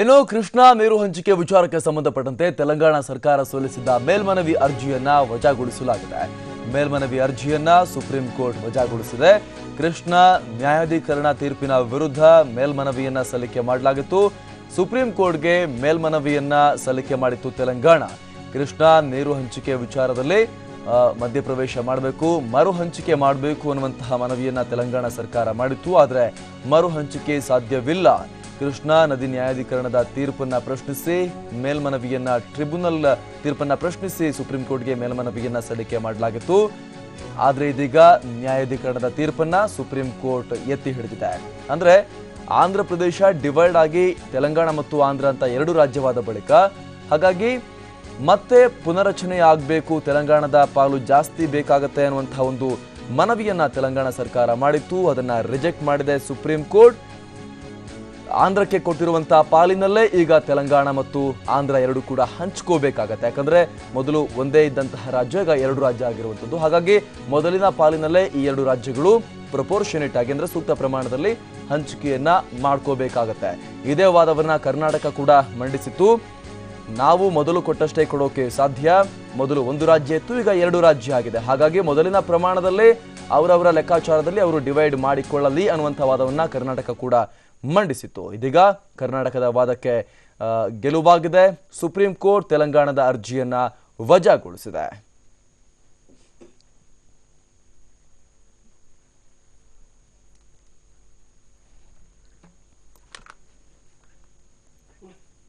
ಇನ್ನು ಕೃಷ್ಣಾ ನೀರು ಹಂಚಿಕೆ ವಿಚಾರಕ್ಕೆ ಸಂಬಂಧಪಟ್ಟಂತೆ ತೆಲಂಗಾಣ ಸರ್ಕಾರ ಸಲ್ಲಿಸಿದ್ದ ಮೇಲ್ಮನವಿ ಅರ್ಜಿಯನ್ನ ವಜಾಗೊಳಿಸಲಾಗಿದೆ. ಮೇಲ್ಮನವಿ ಅರ್ಜಿಯನ್ನ ಸುಪ್ರೀಂ ಕೋರ್ಟ್ ವಜಾಗೊಳಿಸಿದೆ. ಕೃಷ್ಣ ನ್ಯಾಯಾಧೀಕರಣ ತೀರ್ಪಿನ ವಿರುದ್ಧ ಮೇಲ್ಮನವಿಯನ್ನ ಸಲ್ಲಿಕೆ ಮಾಡಲಾಗಿತ್ತು. ಸುಪ್ರೀಂ ಕೋರ್ಟ್ಗೆ ಮೇಲ್ಮನವಿಯನ್ನ ಸಲ್ಲಿಕೆ ಮಾಡಿತ್ತು ತೆಲಂಗಾಣ. ಕೃಷ್ಣ ನೀರು ಹಂಚಿಕೆ ವಿಚಾರದಲ್ಲಿ ಮಧ್ಯಪ್ರವೇಶ ಮಾಡಬೇಕು, ಮರು ಹಂಚಿಕೆ ಮಾಡಬೇಕು ಅನ್ನುವಂತಹ ಮನವಿಯನ್ನ ತೆಲಂಗಾಣ ಸರ್ಕಾರ ಮಾಡಿತ್ತು. ಆದರೆ ಮರು ಹಂಚಿಕೆ ಸಾಧ್ಯವಿಲ್ಲ. ಕೃಷ್ಣಾ ನದಿ ನ್ಯಾಯಾಧೀಕರಣದ ತೀರ್ಪನ್ನ ಪ್ರಶ್ನಿಸಿ ಮೇಲ್ಮನವಿಯನ್ನ ಟ್ರಿಬ್ಯುನಲ್ ತೀರ್ಪನ್ನ ಪ್ರಶ್ನಿಸಿ ಸುಪ್ರೀಂ ಕೋರ್ಟ್ಗೆ ಮೇಲ್ಮನವಿಯನ್ನ ಸಲ್ಲಿಕೆ ಮಾಡಲಾಗಿತ್ತು. ಆದರೆ ಇದೀಗ ನ್ಯಾಯಾಧಿಕರಣದ ತೀರ್ಪನ್ನ ಸುಪ್ರೀಂ ಕೋರ್ಟ್ ಎತ್ತಿ ಹಿಡಿದಿದೆ. ಅಂದ್ರೆ ಆಂಧ್ರ ಪ್ರದೇಶ ಡಿವೈಡ್ ಆಗಿ ತೆಲಂಗಾಣ ಮತ್ತು ಆಂಧ್ರ ಅಂತ ಎರಡು ರಾಜ್ಯವಾದ ಬಳಿಕ ಹಾಗಾಗಿ ಮತ್ತೆ ಪುನರಚನೆ ಆಗಬೇಕು, ತೆಲಂಗಾಣದ ಪಾಲು ಜಾಸ್ತಿ ಬೇಕಾಗತ್ತೆ ಅನ್ನುವಂತಹ ಒಂದು ಮನವಿಯನ್ನ ತೆಲಂಗಾಣ ಸರ್ಕಾರ ಮಾಡಿತ್ತು, ಅದನ್ನ ರಿಜೆಕ್ಟ್ ಮಾಡಿದೆ ಸುಪ್ರೀಂ ಕೋರ್ಟ್. ಆಂಧ್ರಕ್ಕೆ ಕೊಟ್ಟಿರುವಂತಹ ಪಾಲಿನಲ್ಲೇ ಈಗ ತೆಲಂಗಾಣ ಮತ್ತು ಆಂಧ್ರ ಎರಡು ಕೂಡ ಹಂಚ್ಕೋಬೇಕಾಗತ್ತೆ. ಯಾಕಂದ್ರೆ ಮೊದಲು ಒಂದೇ ಇದ್ದಂತಹ ರಾಜ್ಯ, ಈಗ ಎರಡು ರಾಜ್ಯ ಆಗಿರುವಂಥದ್ದು. ಹಾಗಾಗಿ ಮೊದಲಿನ ಪಾಲಿನಲ್ಲೇ ಈ ಎರಡು ರಾಜ್ಯಗಳು ಪ್ರಪೋರ್ಷನೇಟ್ ಆಗಿ ಅಂದ್ರೆ ಸೂಕ್ತ ಪ್ರಮಾಣದಲ್ಲಿ ಹಂಚಿಕೆಯನ್ನ ಮಾಡ್ಕೋಬೇಕಾಗತ್ತೆ. ಇದೇ ವಾದವನ್ನ ಕರ್ನಾಟಕ ಕೂಡ ಮಂಡಿಸಿತ್ತು. ನಾವು ಮೊದಲು ಕೊಟ್ಟಷ್ಟೇ ಕೊಡೋಕೆ ಸಾಧ್ಯ. ಮೊದಲು ಒಂದು ರಾಜ್ಯ ಇತ್ತು, ಈಗ ಎರಡು ರಾಜ್ಯ ಆಗಿದೆ. ಹಾಗಾಗಿ ಮೊದಲಿನ ಪ್ರಮಾಣದಲ್ಲಿ ಅವರವರ ಲೆಕ್ಕಾಚಾರದಲ್ಲಿ ಅವರು ಡಿವೈಡ್ ಮಾಡಿಕೊಳ್ಳಲಿ ಅನ್ನುವಂಥ ವಾದವನ್ನ ಕರ್ನಾಟಕ ಕೂಡ ಮಂಡಿಸಿತ್ತು. ಇದೀಗ ಕರ್ನಾಟಕದ ವಾದಕ್ಕೆ ಗೆಲುವಾಗಿದೆ. ಸುಪ್ರೀಂ ಕೋರ್ಟ್ ತೆಲಂಗಾಣದ ಅರ್ಜಿಯನ್ನ ವಜಾಗೊಳಿಸಿದೆ.